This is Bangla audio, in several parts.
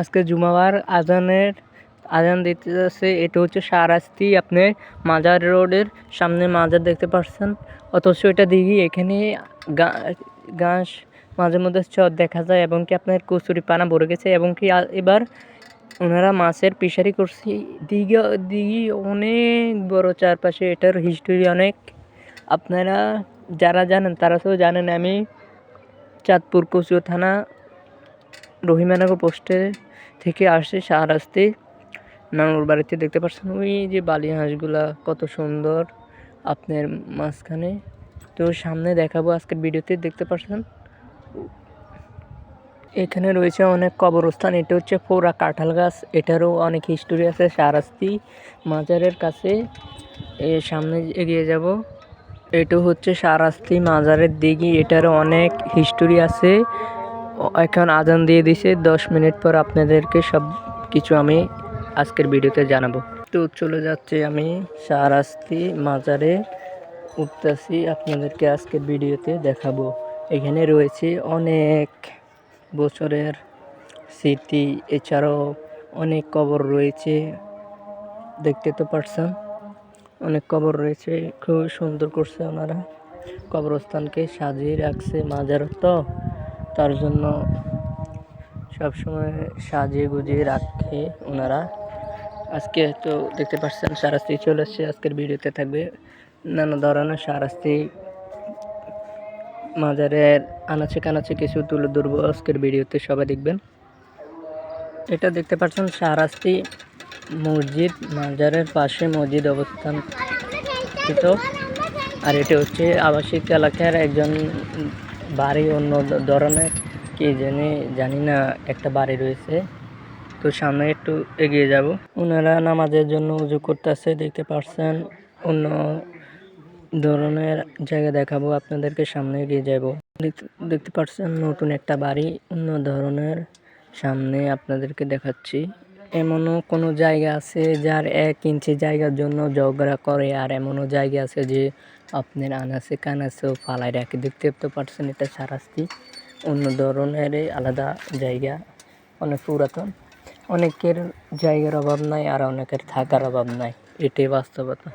আজকে জুমাবার আজানের, আজান দিতে যাচ্ছে এটা হচ্ছে সারাস্তি, আপনি মাজার রোডের সামনে মাজার দেখতে পাচ্ছেন অথচ এটা দিঘি এখানে ঘাস মাঝে মধ্যে চর দেখা যায়, এবং কি আপনার কচুরি পানা ভরে গেছে, এবং কি এবার ওনারা মাছের পিসারি করছে। দিঘা, দিঘি অনেক বড় চারপাশে এটার হিস্টোরি অনেক। আপনারা যারা জানেন, তারা তো জানেন, আমি চাঁদপুর কচুয়া থানা রহিমানগর পোস্টে থেকে আসছে শাহরাস্তি নানুর বাড়িতে দেখতে পাচ্ছেন ওই যে বালি হাঁসগুলা কত সুন্দর আপনার মাঝখানে। তো সামনে দেখাবো আজকের ভিডিওতে, দেখতে পাচ্ছেন এখানে রয়েছে অনেক কবরস্থান, এটা হচ্ছে পোড়া কাঁঠাল গাছ, এটারও অনেক হিস্টোরি আছে শাহরাস্তি মাজারের কাছে। এর সামনে এগিয়ে যাব। এটা হচ্ছে শাহরাস্তি মাজারের দিঘি এটারও অনেক হিস্টোরি আছে। এখন আজান দিয়ে দিছে, দশ মিনিট পর আপনাদেরকে সব কিছু আমি আজকের ভিডিওতে জানাব। তো চলে যাচ্ছে আমি সারাস্তি মাজারে, উঠতেছি, আপনাদেরকে আজকের ভিডিওতে দেখাবো। এখানে রয়েছে অনেক বছরের স্মৃতি, এছাড়াও অনেক কবর রয়েছে, দেখতে তো পারছেন? অনেক কবর রয়েছে খুব সুন্দর করছে ওনারা। কবরস্থানকে সাজিয়ে রাখছে মাজার তো তার জন্য সবসময় সাজিয়ে গুজিয়ে রাখে ওনারা। আজকে তো দেখতে পাচ্ছেন সারাস্তি চলে এসছে আজকের ভিডিওতে থাকবে নানা ধরনের সারাস্তি মাজারের আনাচে কানাচে কিছু তুলে ধরবো আজকের ভিডিওতে, সবাই দেখবেন। এটা দেখতে পাচ্ছেন সারাস্তি মসজিদ, মাজারের পাশে মসজিদ অবস্থান আর এটা হচ্ছে আবাসিক এলাকার একজন বাড়ি অন্য ধরনের, কি জানি জানি না, একটা বাড়ি রয়েছে। তো সামনে একটু এগিয়ে যাব। ওনারা নামাজের জন্য উজু করতেছে, দেখতে পারছেন। অন্য ধরনের জায়গা দেখাবো, আপনাদেরকে সামনে এগিয়ে যাব। দেখতে পাচ্ছেন নতুন একটা বাড়ি, অন্য ধরনের। সামনে আপনাদেরকে দেখাচ্ছি। এমনও কোনো জায়গা আছে যার এক ইঞ্চি জায়গার জন্য ঝগড়া করে, আর এমনও জায়গা আছে যে আপনার আনাসে কানাসেও ফালাই রাখে। দেখতে তো পারছেন, এটা সারাস্তি। অন্য ধরনের আলাদা জায়গা, অনেক পুরাতন। অনেকের জায়গার অভাব নাই আর অনেকের থাকার অভাব নাই, এটাই বাস্তবতা।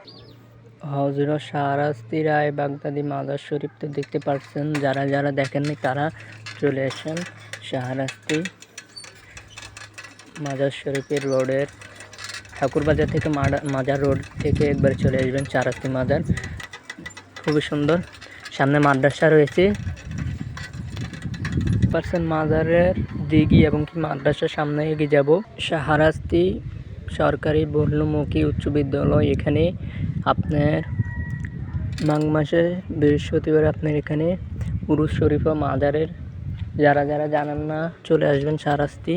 হজরত শাহরাস্তি রায় বাগদাদি মাদার শরীফ তো দেখতে পারছেন, যারা যারা দেখেননি তারা চলে আসেন শাহরাস্তি মাজার শরীফের রোডের ঠাকুরবাজার থেকে মাজার রোড থেকে একবার চলে আসবেন, চারাস্তি মাজার। খুবই সুন্দর। সামনে মাদ্রাসা রয়েছে। পার্সেন্ট মাজারের দিঘি এবং কি মাদ্রাসার সামনে এগিয়ে যাব। শাহরাস্তি সরকারি বহুমুখী উচ্চ বিদ্যালয় এখানে আপনার মাঘ মাসে বৃহস্পতিবার আপনার এখানে পুরুষ শরীফা মাজারের। যারা যারা জানেন না, চলে আসবেন শাহরাস্তি।